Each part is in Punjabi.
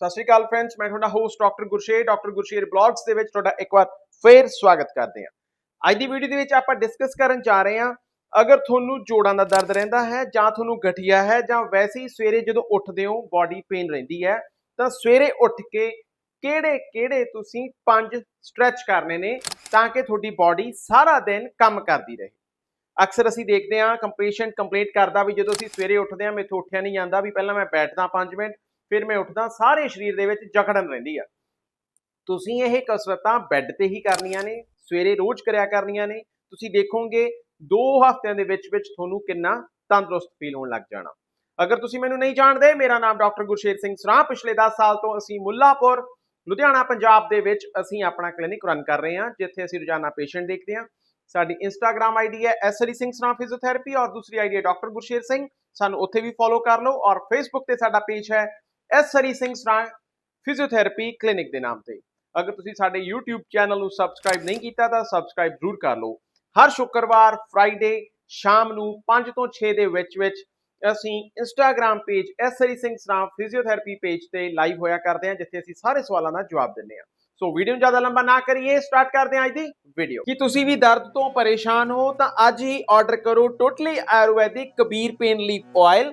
ਸਤਿ ਸ਼੍ਰੀ ਅਕਾਲ ਫਰੈਂਡਸ ਮੈਂ ਤੁਹਾਡਾ host doctor Gursher doctor Gursher blogs ਦੇ ਵਿੱਚ ਤੁਹਾਡਾ ਇੱਕ ਵਾਰ ਫੇਰ ਸਵਾਗਤ ਕਰਦੇ ਹਾਂ। ਅੱਜ ਦੀ ਵੀਡੀਓ ਦੇ ਵਿੱਚ ਆਪਾਂ ਡਿਸਕਸ ਕਰਨ ਜਾ ਰਹੇ ਹਾਂ, ਅਗਰ ਤੁਹਾਨੂੰ ਜੋੜਾਂ ਦਾ ਦਰਦ ਰਹਿੰਦਾ ਹੈ ਜਾਂ ਤੁਹਾਨੂੰ ਗਠੀਆ ਹੈ ਜਾਂ ਵੈਸੇ ਹੀ ਸਵੇਰੇ ਜਦੋਂ ਉੱਠਦੇ ਹੋ ਬਾਡੀ ਪੇਨ ਰਹਿੰਦੀ ਹੈ, ਤਾਂ ਸਵੇਰੇ ਉੱਠ ਕੇ ਕਿਹੜੇ ਕਿਹੜੇ ਤੁਸੀਂ ਪੰਜ ਸਟ੍ਰੈਚ ਕਰਨੇ ਨੇ ਤਾਂ ਕਿ ਤੁਹਾਡੀ ਬਾਡੀ ਸਾਰਾ ਦਿਨ ਕੰਮ ਕਰਦੀ ਰਹੇ। ਅਕਸਰ ਅਸੀਂ ਦੇਖਦੇ ਹਾਂ ਕੰਪੇਸ਼ੈਂਟ ਕੰਪਲੇਂਟ ਕਰਦਾ ਵੀ ਜਦੋਂ ਅਸੀਂ ਸਵੇਰੇ ਉੱਠਦੇ ਹਾਂ, ਮੈਥੋਂ ਉੱਠਿਆ ਨਹੀਂ ਜਾਂਦਾ ਵੀ ਪਹਿਲਾਂ ਮੈਂ ਬੈਠਦਾ 5 ਮਿੰਟ ਫਿਰ ਮੈਂ ਉੱਠਦਾ ਸਾਰੇ ਸਰੀਰ ਦੇ ਵਿੱਚ ਜਕੜਨ ਰਹਿੰਦੀ ਆ। ਤੁਸੀਂ ਇਹ ਕਸਰਤਾਂ ਬੈੱਡ ਤੇ ਹੀ ਕਰਨੀਆਂ ਨੇ, ਸਵੇਰੇ ਰੋਜ਼ ਕਰਿਆ ਕਰਨੀਆਂ ਨੇ, ਤੁਸੀਂ ਦੇਖੋਗੇ 2 ਹਫ਼ਤਿਆਂ ਦੇ ਵਿੱਚ ਵਿੱਚ ਤੁਹਾਨੂੰ ਕਿੰਨਾ ਤੰਦਰੁਸਤ ਫੀਲ ਹੋਣ ਲੱਗ ਜਾਣਾ। ਅਗਰ ਤੁਸੀਂ ਮੈਨੂੰ ਨਹੀਂ ਜਾਣਦੇ, ਮੇਰਾ ਨਾਮ ਡਾਕਟਰ ਗੁਰਸ਼ੇਰ ਸਿੰਘ ਸਰਾਂ ਪਿਛਲੇ 10 ਸਾਲ ਤੋਂ ਅਸੀਂ ਮੁੱਲਾਪੁਰ, ਲੁਧਿਆਣਾ, ਪੰਜਾਬ ਦੇ ਵਿੱਚ ਅਸੀਂ ਆਪਣਾ ਕਲੀਨਿਕ ਰਨ ਕਰ ਰਹੇ ਹਾਂ, ਜਿੱਥੇ ਅਸੀਂ ਰੋਜ਼ਾਨਾ ਪੇਸ਼ੈਂਟ ਦੇਖਦੇ ਹਾਂ। ਸਾਡੀ ਇੰਸਟਾਗ੍ਰam ਆਈਡੀ ਹੈ ਐਸਰੀ ਸਿੰਘ ਸਰਾਂ ਫਿਜ਼ੀਓਥੈਰੇਪੀ ਔਰ ਦੂਸਰੀ ਆਈਡੀ ਹੈ ਡਾਕਟਰ ਗੁਰਸ਼ੇਰ ਸਿੰਘ। ਸਾਨੂੰ ਉੱਥੇ ਵੀ ਫੋਲੋ ਕਰ ਲਓ ਔਰ ਫੇਸਬੁੱਕ ਤੇ ਸਾਡਾ ਪੇਜ ਹੈ S Hari Singh Saran physiotherapy clinic ਦੇ ਨਾਮ ਤੇ। ਅਗਰ ਤੁਸੀਂ ਸਾਡੇ YouTube ਚੈਨਲ ਨੂੰ ਸਬਸਕ੍ਰਾਈਬ ਨਹੀਂ ਕੀਤਾ, ਤਾਂ ਸਬਸਕ੍ਰਾਈਬ ਜ਼ਰੂਰ ਕਰ ਲਓ। ਹਰ ਸ਼ੁੱਕਰਵਾਰ ਫਰਾਈਡੇ ਸ਼ਾਮ ਨੂੰ 5 ਤੋਂ 6 ਦੇ ਵਿੱਚ ਵਿੱਚ ਅਸੀਂ Instagram page S Sri Singh Saran physiotherapy page ਤੇ ਲਾਈਵ ਹੋਇਆ ਕਰਦੇ ਹਾਂ, ਜਿੱਥੇ ਅਸੀਂ ਸਾਰੇ ਸਵਾਲਾਂ ਦਾ ਜਵਾਬ ਦਿੰਦੇ ਹਾਂ। ਸੋ ਵੀਡੀਓ ਨੂੰ ਜ਼ਿਆਦਾ ਲੰਬਾ ਨਾ ਕਰੀਏ ਸਟਾਰਟ ਕਰਦੇ ਹਾਂ ਅੱਜ ਦੀ ਵੀਡੀਓ ਕੀ ਤੁਸੀਂ ਵੀ ਦਰਦ ਤੋਂ ਪਰੇਸ਼ਾਨ ਹੋ, ਤਾਂ ਅੱਜ ਹੀ ਆਰਡਰ ਕਰੋ totally Ayurvedic Kabir pain leaf oil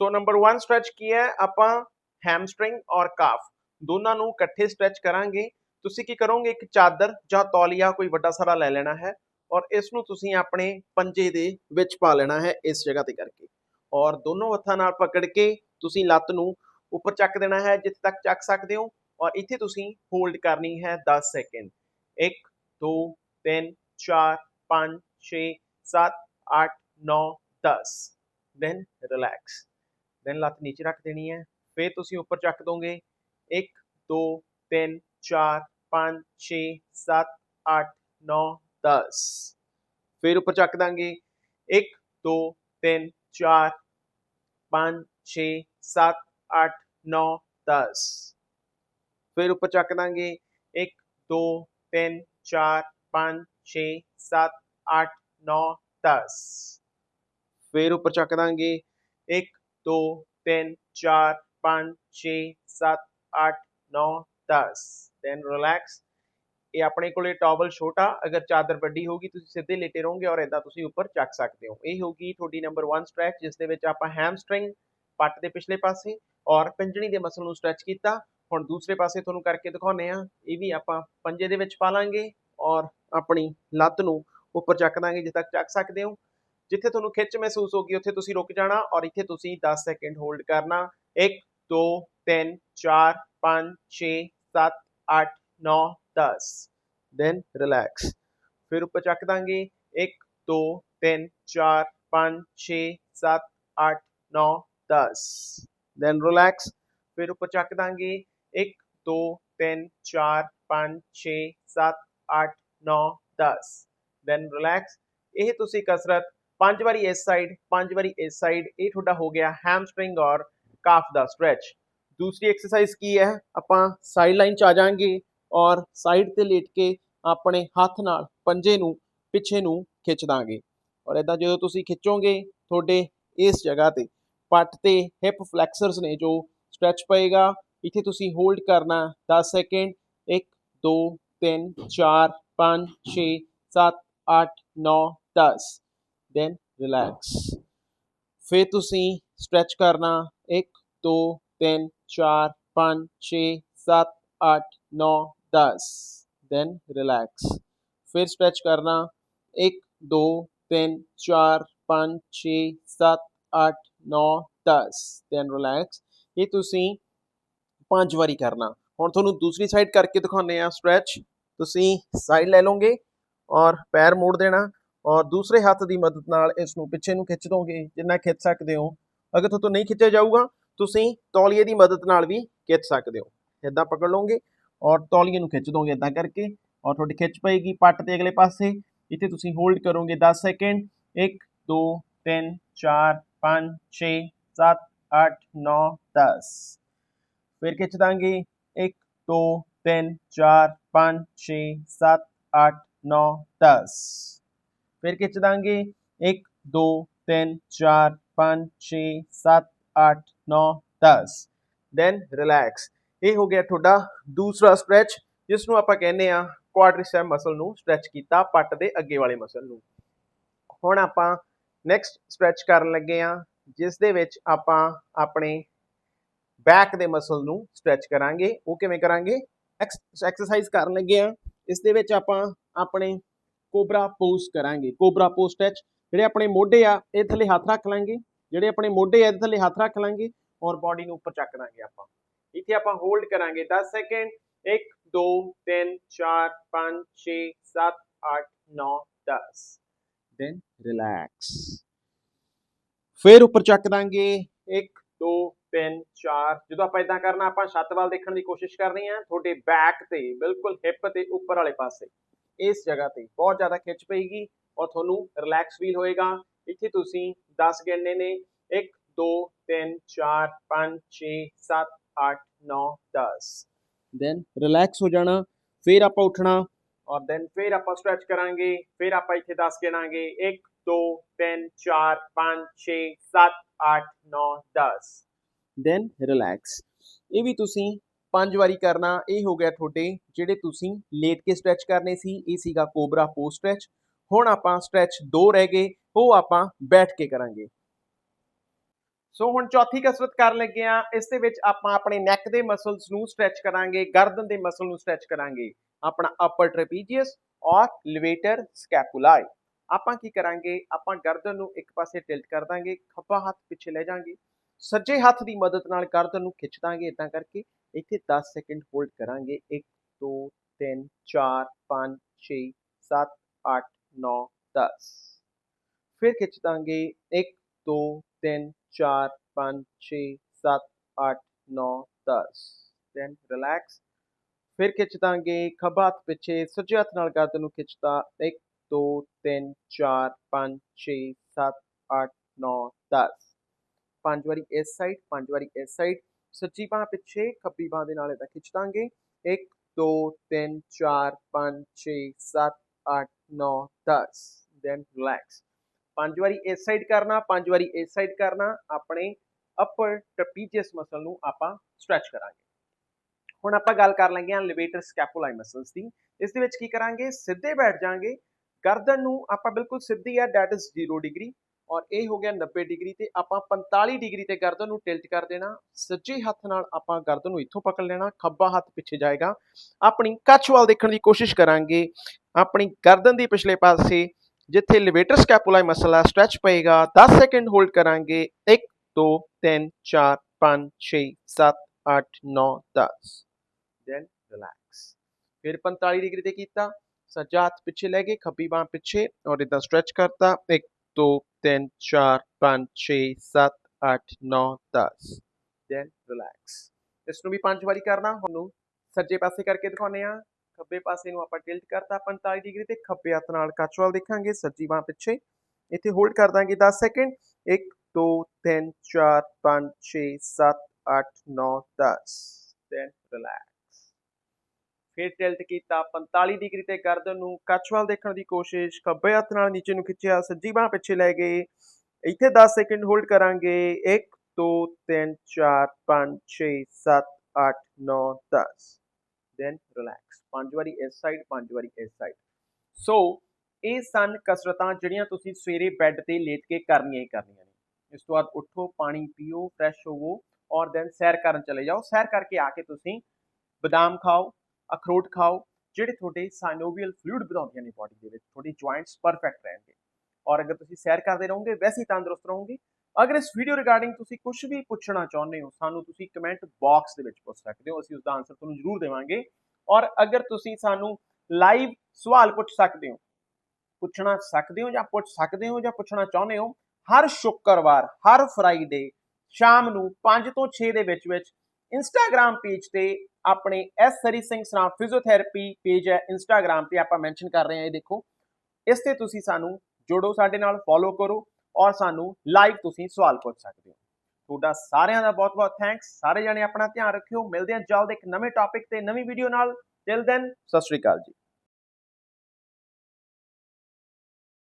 ਸੋ ਨੰਬਰ 1 ਸਟ੍ਰੈਚ ਕੀ ਹੈ? ਆਪਾਂ ਹੈਮਸਟ੍ਰਿੰਗ ਔਰ ਕਾਫ ਦੋਨਾਂ ਨੂੰ ਇਕੱਠੇ ਸਟ੍ਰੈਚ ਕਰਾਂਗੇ। ਤੁਸੀਂ ਕੀ ਕਰੋਗੇ? ਇੱਕ ਚਾਦਰ ਜਾਂ ਤੌਲੀਆ ਕੋਈ ਵੱਡਾ ਸਾਰਾ ਲੈ ਲੈਣਾ ਹੈ ਔਰ ਇਸ ਨੂੰ ਤੁਸੀਂ ਆਪਣੇ ਪੰਜੇ ਦੇ ਵਿੱਚ ਪਾ ਲੈਣਾ ਹੈ ਇਸ ਜਗ੍ਹਾ ਤੇ ਕਰਕੇ। ਔਰ ਦੋਨੋਂ ਹੱਥਾਂ ਨਾਲ ਪਕੜ ਕੇ ਤੁਸੀਂ ਲੱਤ ਨੂੰ ਉੱਪਰ ਚੱਕ ਦੇਣਾ ਹੈ, ਜਿੱਥੇ ਤੱਕ ਚੱਕ ਸਕਦੇ ਹੋ। ਔਰ ਇੱਥੇ ਤੁਸੀਂ ਹੋਲਡ ਕਰਨੀ ਹੈ 10 ਸੈਕਿੰਡ 1 2 3 4 5 6 7 8 9 10 ਦੈਨ ਰਿਲੈਕਸ ਦੈਨ ਲੱਤ ਨੀਚੇ ਰੱਖ ਦੇਣੀ ਹੈ, ਫਿਰ ਤੁਸੀਂ ਉੱਪਰ ਚੱਕ ਦੋਗੇ। 1 2 3 4 5 6 7 8 9 10 ਫਿਰ ਉੱਪਰ ਚੱਕ ਦਾਂਗੇ। 1 2 3 4 5 6 7 8 9 10 ਫਿਰ ਉੱਪਰ ਚੱਕ ਦਾਂਗੇ। 1 2 3 4 5 6 7 8 9 10 ਫਿਰ ਉੱਪਰ ਚੱਕ ਦਾਂਗੇ। 1 2 3 4 5 6 7 8 9 10 ਦੈਨ ਰਿਲੈਕਸ ਇਹ ਆਪਣੇ ਕੋਲੇ ਟਾਵਲ ਛੋਟਾ, ਅਗਰ ਚਾਦਰ ਵੱਡੀ ਹੋਗੀ ਤੁਸੀਂ ਸਿੱਧੇ ਲੇਟੇ ਰਹੋਗੇ ਔਰ ਇਦਾਂ ਤੁਸੀਂ ਉੱਪਰ ਚੱਕ ਸਕਦੇ ਹੋ। ਇਹ ਹੋਗੀ ਤੁਹਾਡੀ ਨੰਬਰ 1 ਸਟ੍ਰੈਚ ਜਿਸ ਦੇ ਵਿੱਚ ਆਪਾਂ ਹੈਮਸਟ੍ਰਿੰਗ ਪੱਟ ਦੇ ਪਿਛਲੇ ਪਾਸੇ ਔਰ ਪਿੰਜਣੀ ਦੇ ਮਸਲ ਨੂੰ ਸਟ੍ਰੈਚ ਕੀਤਾ। ਹੁਣ ਦੂਸਰੇ ਪਾਸੇ ਤੁਹਾਨੂੰ ਕਰਕੇ ਦਿਖਾਉਨੇ ਆ ਇਹ ਵੀ ਆਪਾਂ ਪੰਜੇ ਦੇ ਵਿੱਚ ਪਾ ਲਾਂਗੇ ਔਰ ਆਪਣੀ ਲੱਤ ਨੂੰ ਉੱਪਰ ਚੱਕ ਦਾਂਗੇ ਜਿੱਥੇ ਤੱਕ ਚੱਕ ਸਕਦੇ ਹੋ। ਜਿੱਥੇ ਤੁਹਾਨੂੰ ਖਿੱਚ ਮਹਿਸੂਸ ਹੋਗੀ ਉੱਥੇ ਤੁਸੀਂ ਰੁਕ ਜਾਣਾ ਔਰ ਇੱਥੇ ਤੁਸੀਂ 10 ਸੈਕਿੰਡ ਹੋਲਡ ਕਰਨਾ। 1 2 3 4 5 6 7 8 9 10 ਦੈਨ ਰਿਲੈਕਸ ਫਿਰ ਉੱਪਰ ਚੱਕ ਦਾਂਗੇ। 1 2 3 4 5 6 7 8 9 10 ਦੈਨ ਰਿਲੈਕਸ ਫਿਰ ਉੱਪਰ ਚੱਕ ਦਾਂਗੇ। 1 2 3 4 5 6 7 8 9 10 ਦੈਨ ਰਿਲੈਕਸ ਇਹ ਤੁਸੀਂ ਕਸਰਤ ਪੰਜ ਵਾਰੀ ਇਸ ਸਾਈਡ ਪੰਜ ਵਾਰੀ ਇਸ ਸਾਈਡ ਇਹ ਤੁਹਾਡਾ ਹੋ ਗਿਆ ਹੈਮਸਟ੍ਰਿੰਗ ਔਰ ਕਾਫ ਦਾ ਸਟ੍ਰੈਚ ਦੂਸਰੀ ਐਕਸਰਸਾਈਜ਼ ਕੀ ਹੈ? ਆਪਾਂ ਸਾਈਡ ਲਾਈਨ ਚ ਆ ਜਾਾਂਗੇ ਔਰ ਸਾਈਡ ਤੇ ਲੇਟ ਕੇ ਆਪਣੇ ਹੱਥ ਨਾਲ ਪੰਜੇ ਨੂੰ ਪਿੱਛੇ ਨੂੰ ਖਿੱਚ ਦਾਂਗੇ। ਔਰ ਇਦਾਂ ਜਦੋਂ ਤੁਸੀਂ ਖਿੱਚੋਗੇ ਤੁਹਾਡੇ ਇਸ ਜਗ੍ਹਾ ਤੇ, ਪੱਟ ਤੇ ਹਿਪ ਫਲੈਕਸਰਸ ਨੇ ਜੋ ਸਟ੍ਰੈਚ ਪਏਗਾ, ਇੱਥੇ ਤੁਸੀਂ ਹੋਲਡ ਕਰਨਾ 10 ਸੈਕਿੰਡ 1 2 3 4 5 6 7 8 9 10 ਦੈਨ ਰਿਲੈਕਸ ਫਿਰ ਤੁਸੀਂ ਸਟ੍ਰੈਚ ਕਰਨਾ 1 2 3 4 5 6 7 8 9 10 ਦੈਨ ਰਿਲੈਕਸ ਫਿਰ ਸਟ੍ਰੈਚ ਕਰਨਾ 1 2 3 4 5 6 7 8 9 10 ਦੈਨ ਰਿਲੈਕਸ ਇਹ ਤੁਸੀਂ ਪੰਜ ਵਾਰੀ ਕਰਨਾ। ਹੁਣ ਤੁਹਾਨੂੰ ਦੂਸਰੀ ਸਾਈਡ ਕਰਕੇ ਦਿਖਾਉਂਦੇ ਆ ਸਟ੍ਰੈਚ ਤੁਸੀਂ ਸਾਈਡ ਲੈ ਲਓਗੇ ਔਰ ਪੈਰ ਮੋੜ ਦੇਣਾ। ਔਰ ਦੂਸਰੇ ਹੱਥ ਦੀ ਮਦਦ ਨਾਲ ਇਸ ਨੂੰ ਪਿੱਛੇ ਨੂੰ ਖਿੱਚ ਦੋਗੇ, ਜਿੰਨਾ ਖਿੱਚ ਸਕਦੇ ਹੋ। ਅਗਰ ਤੁਹਾਨੂੰ ਨਹੀਂ ਖਿੱਚਿਆ ਜਾਊਗਾ, ਤੁਸੀਂ ਤੌਲੀਏ ਦੀ ਮਦਦ ਨਾਲ ਵੀ ਖਿੱਚ ਸਕਦੇ ਹੋ। ਇਦਾਂ ਪਕੜ ਲਓਗੇ ਔਰ ਤੌਲੀਏ ਨੂੰ ਖਿੱਚ ਦੋਗੇ ਇਦਾਂ ਕਰਕੇ ਔਰ ਤੁਹਾਡੀ ਖਿੱਚ ਪਏਗੀ ਪੱਟ 'ਤੇ ਅਗਲੇ ਪਾਸੇ। ਇੱਥੇ ਤੁਸੀਂ ਹੋਲਡ ਕਰੋਗੇ 10 ਸੈਕਿੰਡ। 1 2 3 4 5 6 7 8 9 10 ਫਿਰ ਖਿੱਚ ਦਾਂਗੇ। 1 2 3 4 5 6 7 8 9 10 ਫਿਰ ਖਿੱਚ ਦਾਂਗੇ। 1 2 3 4 5 6 7 8 9 10 ਦੈਨ ਰਿਲੈਕਸ ਇਹ ਹੋ ਗਿਆ ਤੁਹਾਡਾ ਦੂਸਰਾ ਸਟ੍ਰੈਚ ਜਿਸ ਨੂੰ ਆਪਾਂ ਕਹਿੰਦੇ ਆ ਕੁਆਡ੍ਰਿਸੈਪ ਮਸਲ ਨੂੰ ਸਟ੍ਰੈਚ ਕੀਤਾ, ਪੱਟ ਦੇ ਅੱਗੇ ਵਾਲੇ ਮਸਲ ਨੂੰ। ਹੁਣ ਆਪਾਂ ਨੈਕਸਟ ਸਟ੍ਰੈਚ ਕਰਨ ਲੱਗੇ ਆ ਜਿਸ ਦੇ ਵਿੱਚ ਆਪਾਂ ਆਪਣੇ ਬੈਕ ਦੇ ਮਸਲ ਨੂੰ ਸਟ੍ਰੈਚ ਕਰਾਂਗੇ। ਉਹ ਕਿਵੇਂ ਕਰਾਂਗੇ? ਐਕਸਰਸਾਈਜ਼ ਕਰਨ ਲੱਗੇ ਆ ਇਸ ਦੇ ਵਿੱਚ ਆਪਾਂ ਆਪਣੇ ਕੋਬਰਾ ਪੋਜ਼ ਕਰਾਂਗੇ ਕੋਬਰਾ ਪੋਜ਼ ਸਟ੍ਰੈਚ ਜਿਹੜੇ ਆਪਣੇ ਮੋਢੇ ਆ ਇਹ ਥੱਲੇ ਹੱਥ ਰੱਖ ਲਾਂਗੇ ਜਿਹੜੇ ਆਪਣੇ ਮੋਢੇ ਆ ਇਹਦੇ ਥੱਲੇ ਹੱਥ ਰੱਖ ਲਾਂਗੇ ਔਰ ਬਾਡੀ ਨੂੰ ਉੱਪਰ ਚੱਕ ਦਾਂਗੇ ਆਪਾਂ ਇੱਥੇ ਆਪਾਂ ਹੋਲਡ ਕਰਾਂਗੇ 10 ਸੈਕਿੰਡ 1 2 3 4 5 6 7 8 9 10 ਦੈਨ ਰਿਲੈਕਸ ਫਿਰ ਉੱਪਰ ਚੱਕ ਦਾਂਗੇ 1 2 3 4 ਜਦੋਂ ਆਪਾਂ ਇਦਾਂ ਕਰਨਾ ਆਪਾਂ ਛੱਤ ਵੱਲ ਦੇਖਣ ਦੀ ਕੋਸ਼ਿਸ਼ ਕਰਨੀ ਆ ਤੁਹਾਡੇ ਬੈਕ ਤੇ ਬਿਲਕੁਲ ਹਿੱਪ ਤੇ ਉੱਪਰ ਵਾਲੇ ਪਾਸੇ ਇਸ ਜਗ੍ਹਾ ਤੇ ਬਹੁਤ ਜ਼ਿਆਦਾ ਖਿੱਚ ਪਏਗੀ ਔਰ ਤੁਹਾਨੂੰ ਰਿਲੈਕਸ ਫੀਲ ਹੋਏਗਾ। ਇੱਥੇ ਤੁਸੀਂ 10 ਗਿਣਨੇ ਨੇ। 1 2 3 4 5 6 7 8 9 10 ਦੈਨ ਰਿਲੈਕਸ ਹੋ ਜਾਣਾ, ਫਿਰ ਆਪਾਂ ਉੱਠਣਾ ਔਰ ਦੈਨ ਫਿਰ ਆਪਾਂ ਸਟ੍ਰੈਚ ਕਰਾਂਗੇ, ਫਿਰ ਆਪਾਂ ਇੱਥੇ 10 ਗਿਣਾਂਗੇ। 1 2 3 4 5 6 7 8 9 10 ਦੈਨ ਰਿਲੈਕਸ ਇਹ ਵੀ ਤੁਸੀਂ ਪੰਜ ਵਾਰੀ ਕਰਨਾ, ਇਹ ਹੋ ਗਿਆ ਤੁਹਾਡੇ ਜਿਹੜੇ ਤੁਸੀਂ ਲੇਟ ਕੇ ਸਟ੍ਰੈਚ ਕਰਨੇ ਸੀ, ਇਹ ਸੀਗਾ ਕੋਬਰਾ ਪੋਸਟ ਸਟ੍ਰੈਚ ਹੁਣ ਆਪਾਂ ਸਟ੍ਰੈਚ ਦੋ ਰਹਿ ਗਏ, ਉਹ ਆਪਾਂ ਬੈਠ ਕੇ ਕਰਾਂਗੇ। ਸੋ ਹੁਣ ਚੌਥੀ ਕਸਰਤ ਕਰਨ ਲੱਗੇ ਆ ਇਸ ਦੇ ਵਿੱਚ ਆਪਾਂ ਆਪਣੇ ਨੈਕ ਦੇ ਮਸਲਸ ਨੂੰ ਸਟ੍ਰੈਚ ਕਰਾਂਗੇ, ਗਰਦਨ ਦੇ ਮਸਲ ਨੂੰ ਸਟ੍ਰੈਚ ਕਰਾਂਗੇ। ਆਪਣਾ ਅਪਰ ਟ੍ਰੈਪੀਜ਼ੀਅਸ ਔਰ ਲਿਵੇਟਰ ਸਕੈਪੂਲਾਈ ਆਪਾਂ ਕੀ ਕਰਾਂਗੇ? ਆਪਾਂ ਗਰਦਨ ਨੂੰ ਇੱਕ ਪਾਸੇ ਟਿਲਟ ਕਰ ਦਾਂਗੇ, ਖੱਬਾ ਹੱਥ ਪਿੱਛੇ ਲੈ ਜਾਾਂਗੇ। ਸੱਜੇ ਹੱਥ ਦੀ ਮਦਦ ਨਾਲ ਗਰਦਨ ਨੂੰ ਖਿੱਚ ਦਾਂਗੇ ਇਦਾਂ ਕਰਕੇ। ਇੱਥੇ 10 ਸੈਕਿੰਡ ਹੋਲਡ ਕਰਾਂਗੇ। 1 2 3 4 5 6 7 8 9 10 ਫਿਰ ਖਿੱਚ ਦਾਂਗੇ। 1 2 3 4 5 6 7 8 9 10 ਦੈਨ ਰਿਲੈਕਸ ਫਿਰ ਖਿੱਚ ਦਾਂਗੇ। ਖੱਬਾ ਹੱਥ ਪਿੱਛੇ, ਸੱਜੇ ਹੱਥ ਨਾਲ ਗਰਦਨ ਨੂੰ ਖਿੱਚਦਾ 1 2 3 4 5 6 7 8 9 10 ਪੰਜ ਵਾਰੀ ਇਸ ਸਾਈਡ ਪੰਜ ਵਾਰੀ ਇਸ ਸਾਈਡ ਸੱਚੀ ਬਾਹ ਪਿੱਛੇ ਖੱਬੀ ਬਾਹ ਦੇ ਨਾਲ ਇਹਦਾ ਖਿੱਚ ਦਾਂਗੇ। 1 2 3 4 5 6 7 8 9 10 ਦੈਨ ਰਿਲੈਕਸ ਪੰਜ ਵਾਰੀ ਇਸ ਸਾਈਡ ਕਰਨਾ, ਪੰਜ ਵਾਰੀ ਇਸ ਸਾਈਡ ਕਰਨਾ। ਆਪਣੇ ਅਪਰ ਟ੍ਰਪੀਜ਼ੀਅਸ ਮਸਲ ਨੂੰ ਆਪਾਂ ਸਟ੍ਰੈਚ ਕਰਾਂਗੇ। ਹੁਣ ਆਪਾਂ ਗੱਲ ਕਰ ਲੈਂਗੇ ਆ ਲਿਵੇਟਰ ਸਕੈਪੂਲਾਈ ਮਸਲਸ ਦੀ। ਇਸ ਦੇ ਵਿੱਚ ਕੀ ਕਰਾਂਗੇ? ਸਿੱਧੇ ਬੈਠ ਜਾਾਂਗੇ। ਗਰਦਨ ਨੂੰ ਆਪਾਂ ਬਿਲਕੁਲ ਸਿੱਧੀ ਆ ਦੈਟ ਇਜ਼ 0 ਡਿਗਰੀ ਔਰ ਇਹ ਹੋ ਗਿਆ 90 ਡਿਗਰੀ ਤੇ ਆਪਾਂ 45 ਡਿਗਰੀ ਤੇ ਗਰਦਨ ਨੂੰ ਟਿਲਟ ਕਰ ਦੇਣਾ, ਸੱਜੇ ਹੱਥ ਨਾਲ ਆਪਾਂ ਗਰਦਨ ਨੂੰ ਇੱਥੋਂ ਪਕੜ ਲੈਣਾ, ਖੱਬਾ ਹੱਥ ਪਿੱਛੇ ਜਾਏਗਾ। ਆਪਣੀ ਕੱਛ ਵੱਲ ਦੇਖਣ ਦੀ ਕੋਸ਼ਿਸ਼ ਕਰਾਂਗੇ। ਆਪਣੀ ਗਰਦਨ ਦੀ ਪਿਛਲੇ ਪਾਸੇ, ਜਿੱਥੇ ਲਿਵੇਟਰ ਸਕੈਪੂਲਾਈ ਮਸਲ ਆ ਸਟ੍ਰੈਚ ਪਏਗਾ 10 ਸੈਕਿੰਡ ਹੋਲਡ ਕਰਾਂਗੇ। 1 2 3 4 5 6 7 8 9 10 ਦੈਨ ਰਿਲੈਕਸ ਫਿਰ 45 ਡਿਗਰੀ ਤੇ ਕੀਤਾ। ਸੱਜਾ ਹੱਥ ਪਿੱਛੇ ਲੈ ਕੇ ਖੱਬੀ ਬਾਹ ਪਿੱਛੇ ਔਰ ਇਦਾਂ ਸਟ੍ਰੈਚ ਕਰਤਾ। 1 2 3 4 5 6 7 8 9 10 ਦੈਨ ਰਿਲੈਕਸ ਇਸ ਨੂੰ ਵੀ ਪੰਜ ਵਾਰੀ ਕਰਨਾ ਤੁਹਾਨੂੰ ਸੱਜੇ ਪਾਸੇ ਕਰਕੇ ਦਿਖਾਉਨੇ ਆ ਖੱਬੇ ਪਾਸੇ ਨੂੰ ਆਪਾਂ ਟਿਲਟ ਕਰਤਾ 45 ਡਿਗਰੀ ਤੇ ਖੱਬੇ ਹੱਥ ਨਾਲ ਕੱਚਵਾਲ ਦੇਖਾਂਗੇ ਸੱਜੀ ਬਾਹ ਪਿੱਛੇ ਇੱਥੇ ਹੋਲਡ ਕਰ ਦਾਂਗੇ 10 ਸੈਕਿੰਡ 1 2 3 4 5 6 7 8 9 10 ਦੈਨ ਰਿਲੈਕਸ ਫਿਰ ਟਿਲਟ ਕੀਤਾ 45 ਡਿਗਰੀ ਤੇ ਗਰਦਨ ਨੂੰ ਕੱਛਵਾਲ ਦੇਖਣ ਦੀ ਕੋਸ਼ਿਸ਼, ਖੱਬੇ ਹੱਥ ਨਾਲ ਨੀਚੇ ਨੂੰ ਖਿੱਚਿਆ, ਸੱਜੀ ਬਾਹ ਪਿੱਛੇ ਲੈ ਗਏ। ਇੱਥੇ 10 ਸੈਕਿੰਡ ਹੋਲਡ ਕਰਾਂਗੇ। 1 2 3 4 5 6 7 8 9 10 ਦੈਨ ਰਿਲੈਕਸ ਪੰਜ ਵਾਰੀ ਇਸ ਸਾਈਡ ਪੰਜ ਵਾਰੀ ਇਸ ਸਾਈਡ ਸੋ ਇਹ ਸਨ ਕਸਰਤਾਂ ਜਿਹੜੀਆਂ ਤੁਸੀਂ ਸਵੇਰੇ ਬੈੱਡ ਤੇ ਲੇਟ ਕੇ ਕਰਨੀਆਂ ਹੀ ਕਰਨੀਆਂ ਨੇ। ਇਸ ਤੋਂ ਬਾਅਦ ਉੱਠੋ, ਪਾਣੀ ਪੀਓ ਫਰੈਸ਼ ਹੋਵੋ ਔਰ ਦੈਨ ਸੈਰ ਕਰਨ ਚਲੇ ਜਾਓ। ਸੈਰ ਕਰਕੇ ਆ ਕੇ ਤੁਸੀਂ ਬਦਾਮ ਖਾਓ। ਅਖਰੋਟ ਖਾਓ, ਜਿਹੜੇ ਤੁਹਾਡੇ ਸਾਈਨੋਵੀਅਲ ਫਲੂਇਡ ਵਧਾਉਂਦੀਆਂ ਨੇ ਬਾਡੀ ਦੇ ਵਿੱਚ, ਤੁਹਾਡੇ ਜੁਆਇੰਟਸ ਪਰਫੈਕਟ ਰਹਿਣਗੇ। ਔਰ ਅਗਰ ਤੁਸੀਂ ਸੈਰ ਕਰਦੇ ਰਹੋਗੇ, ਵੈਸੇ ਹੀ ਤੰਦਰੁਸਤ ਰਹੋਗੇ। ਅਗਰ ਇਸ ਵੀਡੀਓ ਰਿਗਾਰਡਿੰਗ ਤੁਸੀਂ ਕੁਝ ਵੀ ਪੁੱਛਣਾ ਚਾਹੁੰਦੇ ਹੋ, ਸਾਨੂੰ ਤੁਸੀਂ ਕਮੈਂਟ ਬਾਕਸ ਦੇ ਵਿੱਚ ਪੁੱਛ ਸਕਦੇ ਹੋ, ਅਸੀਂ ਉਸ ਦਾ ਆਨਸਰ ਤੁਹਾਨੂੰ ਜ਼ਰੂਰ ਦੇਵਾਂਗੇ। ਔਰ ਅਗਰ ਤੁਸੀਂ ਸਾਨੂੰ ਲਾਈਵ ਸਵਾਲ ਪੁੱਛ ਸਕਦੇ ਹੋ, ਪੁੱਛਣਾ ਸਕਦੇ ਹੋ ਜਾਂ ਪੁੱਛ ਸਕਦੇ ਹੋ ਜਾਂ ਪੁੱਛਣਾ ਚਾਹੁੰਦੇ ਹੋ, ਹਰ ਸ਼ੁੱਕਰਵਾਰ, ਹਰ ਫਰਾਈਡੇ ਸ਼ਾਮ ਨੂੰ 5 ਤੋਂ 6 ਦੇ ਵਿੱਚ ਵਿੱਚ ਇੰਸਟਾਗ੍ਰam ਪੇਜ ਤੇ ਆਪਣੇ S Sri Singh Saran physiotherapy page ਹੈ ਇੰਸਟਾਗ੍ਰam ਤੇ ਆਪਾਂ ਮੈਂਸ਼ਨ ਕਰ ਰਹੇ ਹਾਂ, ਇਹ ਦੇਖੋ। ਇਸ ਤੇ ਤੁਸੀਂ ਸਾਨੂੰ ਜੁੜੋ ਸਾਡੇ ਨਾਲ ਫੋਲੋ ਕਰੋ ਔਰ ਸਾਨੂੰ ਲਾਈਵ ਤੁਸੀਂ ਸਵਾਲ ਪੁੱਛ ਸਕਦੇ ਹੋ। ਤੁਹਾਡਾ ਸਾਰਿਆਂ ਦਾ ਬਹੁਤ ਬਹੁਤ ਥੈਂਕਸ ਸਾਰੇ ਜਣੇ ਆਪਣਾ ਧਿਆਨ ਰੱਖਿਓ। ਮਿਲਦੇ ਹਾਂ ਜਲਦ ਇੱਕ ਨਵੇਂ ਟੌਪਿਕ ਤੇ ਨਵੀਂ ਵੀਡੀਓ ਨਾਲ। ਟਿਲ ਦੈਨ ਸਤਿ ਸ਼੍ਰੀ ਅਕਾਲ ਜੀ।